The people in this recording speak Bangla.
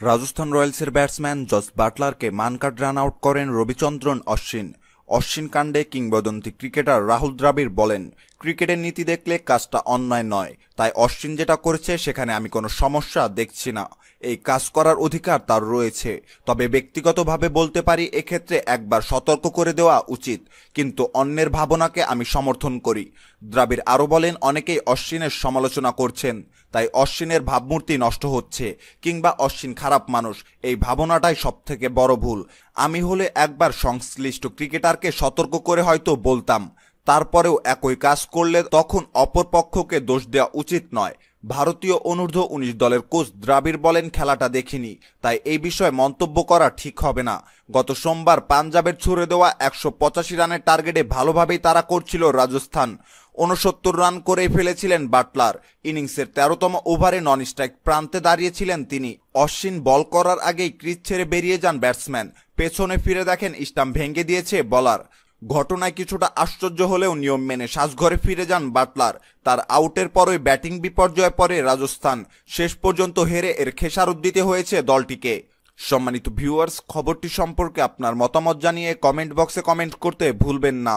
রাজস্থান রয়্যালসের ব্যাটসম্যান জস বাটলারকে মানকাট রান আউট করেন রবিচন্দ্রন অশ্বিন। অশ্বিন কাণ্ডে কিংবদন্তি ক্রিকেটার রাহুল দ্রাবিড় বলেন, ক্রিকেটের নীতি দেখলে কাজটা অন্যায় নয়। তাই অশ্বিন যেটা করেছে, সেখানে আমি কোনো সমস্যা দেখছি না। এই কাজ করার অধিকার তার রয়েছে। তবে ব্যক্তিগতভাবে বলতে পারি, এক্ষেত্রে একবার সতর্ক করে দেওয়া উচিত। কিন্তু অন্যের ভাবনাকে আমি সমর্থন করি। দ্রাবিড় আরও বলেন, অনেকেই অশ্বিনের সমালোচনা করছেন। তাই অশ্বিনের ভাবমূর্তি নষ্ট হচ্ছে কিংবা অশ্বিন খারাপ মানুষ। এই ভাবনাটাই সব থেকে বড় ভুল। আমি হলে একবার সংশ্লিষ্ট ক্রিকেটারকে সতর্ক করে হয়তো বলতাম। তারপরেও একই কাজ করলে তখন অপর পক্ষকে দোষ দেওয়া উচিত নয়। ভারতীয় অনূর্ধ্ব উনিশ দলের কোচ দ্রাবিড় বলেন, খেলাটা দেখিনি। তাই এই বিষয়ে মন্তব্য করা ঠিক হবে না। গত সোমবার পাঞ্জাবের ছুড়ে দেওয়া একশো পঁচাশি রানের টার্গেটে ভালোভাবেই তারা করছিল রাজস্থান। উনসত্তর রান করে ফেলেছিলেন বাটলার। ইনিংসের তেরোতম ওভারে নন স্ট্রাইক প্রান্তে দাঁড়িয়েছিলেন তিনি। অশ্বিন বল করার আগেই ক্রিজ ছেড়ে বেরিয়ে যান ব্যাটসম্যান। পেছনে ফিরে দেখেন স্টাম্প ভেঙে দিয়েছে বলার। ঘটনায় কিছুটা আশ্চর্য হলেও নিয়ম মেনে শ্বাসঘরে ফিরে যান বাটলার। তার আউটের পরই ব্যাটিং বিপর্যয়ে পড়ে রাজস্থান। শেষ পর্যন্ত হেরে এর খেসারত দিতে হয়েছে দলটিকে। সম্মানিত ভিউয়ার্স, খবরটি সম্পর্কে আপনার মতামত জানিয়ে কমেন্ট বক্সে কমেন্ট করতে ভুলবেন না।